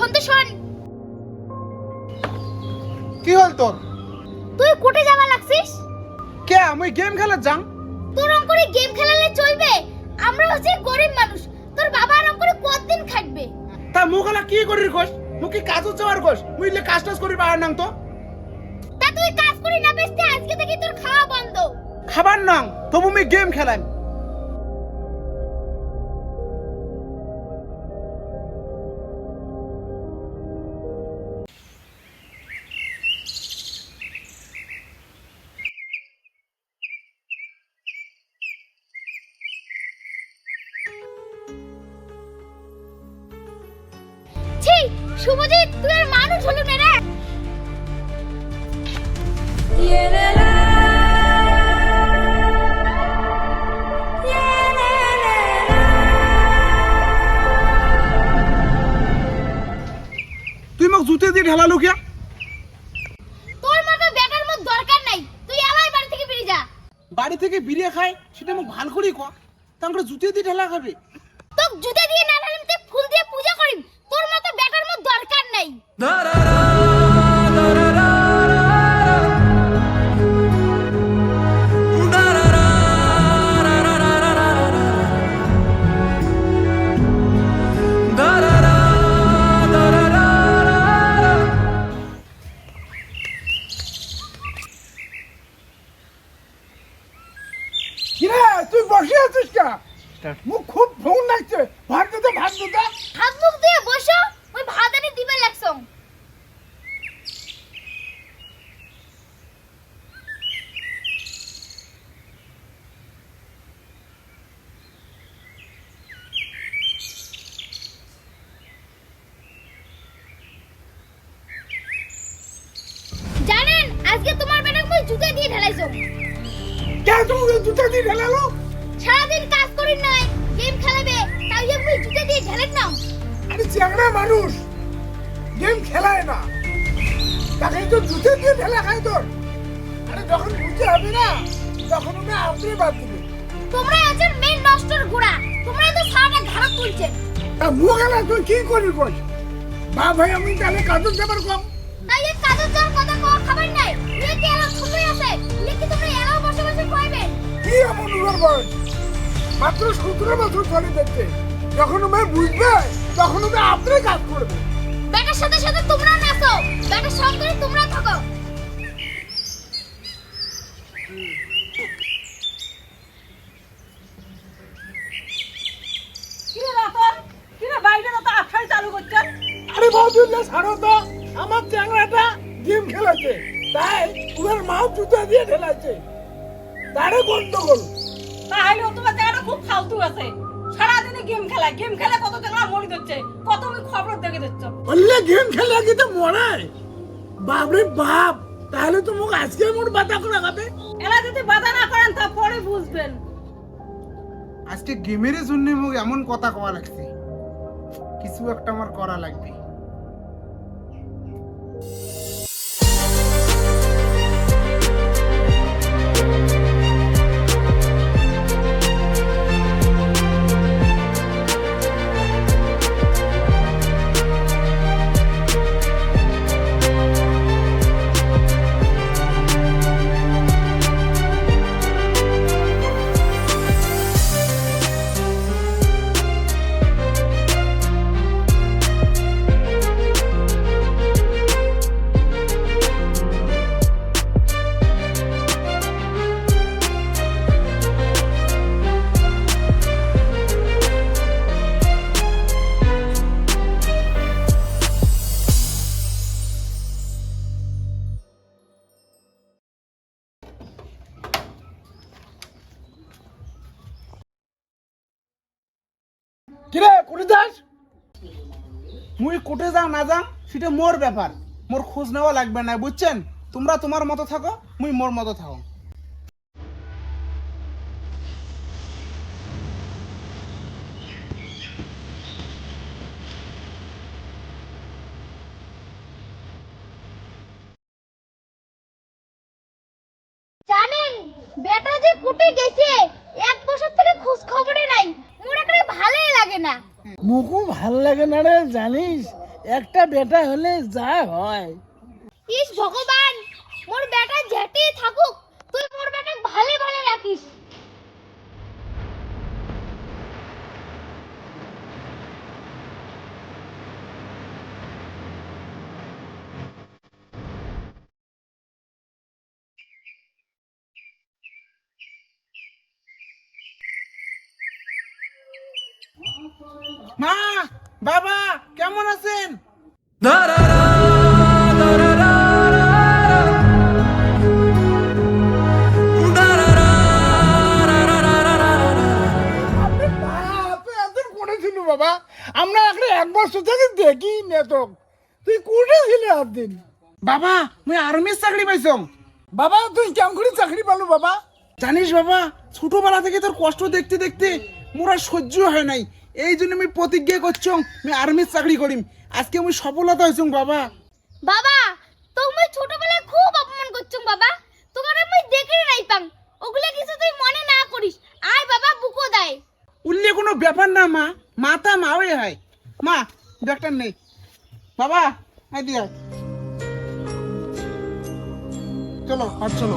শোন তো শোন। কি হল তোর? তুই কোটে যাওয়া লাগছিস? কে? আমি গেম খেলা যাং তোর অঙ্ক করে গেম খেলালে চলবে? আমরা হচ্ছে গরিব মানুষ তোর বাবা আরাম করে কতদিন খাটবে? তা মুখালা কি করির কোস মুই কি কাজও যাওয়ার কোস মুই ইলে কাজ টাজ করি পাহার নাং তো। তা তুই কাজ করি না বেসতে আজকে থেকে তোর খাওয়া বন্ধ। খাবার নাং তবু মুই গেম খেলাম। শুভজিৎ তুই আর মানুষ হলি না রে তুই মোক জুতে দিয়ে ঢালালু কে তোর মতো বেটার মত দরকার নাই। তুই আমার বাড়ি থেকে বেরিয়ে যা। বাড়ি থেকে বিরিয়ে খায় সেটা মোক ভালো করি ক। তাঙ্করে জুতে দিয়ে ঢালা খাবে। তোক জুতা দিয়ে না ঢালিম তে ফুল দিয়ে পূজা করিম তোর মতো বেটার মত দরকার জুতে দিয়ে ঢালালো? সারাদিন কাজ করি নাই গেম খেলাবে তাই যে জুতা দিয়ে ঢালেন নাও আরে চ্যাংড়া মানুষ গেম খেলায় না। তাকে তো জুতে দিয়ে ঢেলা খায় তোর। আরে যখন বুঝতে হবে না তখন আমি আপনি বাদ দিবে। তোমরা আছেন মেন নষ্টর ঘোড়া তোমরা তো সারাটা ঘাড় তুলছেন তা মুখালা তুই কি করি কই বা ভাই আমি তাহলে কাজল যাবার কম। তাই এই কাজের যার কথা কোয়া খবর নাই ইয়ে কি বয়স মাত্র সতেরো বছর চলে দেখতে। যখন আমি বুঝবে তখন আমি আপনি কাজ করবে। ব্যাটার সাথে সাথে তোমরা নাচো। ব্যাটার সঙ্গে তোমরা থাকো। আরে বৌদুল্লাহ ছাড়ো তো। আমার চ্যাংড়াটা গেম খেলেছে। তাই ওদের মা জুতা দিয়ে ঢেলাচ্ছে তারে গন্ডগোল তাহলে তোমার জায়গাটা খুব ফালতু আছে। সারাদিনে গেম খেলা গেম খেলে কত জায়গা মরি দিচ্ছে কত আমি খবর দেখে দিচ্ছ বললে গেম খেলে কি তো মরায় বাপরে বাপ তাহলে তো মুখ আজকে মোট বাতা করে খাবে এলা যদি বাধা না করেন তা পরে বুঝবেন। আজকে গেমের জন্য মুখ এমন কথা কওয়া লাগছে। কিছু একটা আমার করা লাগবে। কিরে কোটে যাস? মুই কোটে যাও না যাও, সেটা মোর ব্যাপার। মোর খোঁজ নেওয়া লাগবে না, বুঝছেন? তোমরা তোমার মতো থাকো, মুই মোর মতো থাকো। জানেন, বেটা যে কুটে গেছে, এক বছর থেকে খোঁজ খবরে নাই। ভালোই লাগে না। মুখও ভালো লাগে না রে জানিস? একটা বেটা হলে যা হয়। ইস ভগবান মোর বেটা যেটি থাকুক তুই মোর বেটা ভালো ভালো রাখিস। মা বাবা কেমন আছেন? বাবা। আমরা এখন এক বছর থেকে দেখি নেতক তুই কোটে ছিলে দিন বাবা মুই আর্মির চাকরি পাইছং। বাবা তুই কেমন করে চাকরি পালো বাবা? জানিস বাবা ছোটবেলা থেকে তোর কষ্ট দেখতে দেখতে মোর আর সহ্য হয় নাই। এই জন্য আমি প্রতিজ্ঞা করছং আমি আর্মির চাকরি করিম। আজকে আমি সফলতা হয়েছং বাবা। বাবা তোকে মুই ছোটবেলায় খুব অপমান করছুম বাবা। তোকে আমি দেখে নাই পাং ওগুলা কিছু তুই মনে না করিস। আয় বাবা বুকো দেয়। উল্লে কোনো ব্যাপার না মা। মাতা মাওয়ে হয়। মা ডাক্তার নেই বাবা আই দিয়া চলো আর চলো।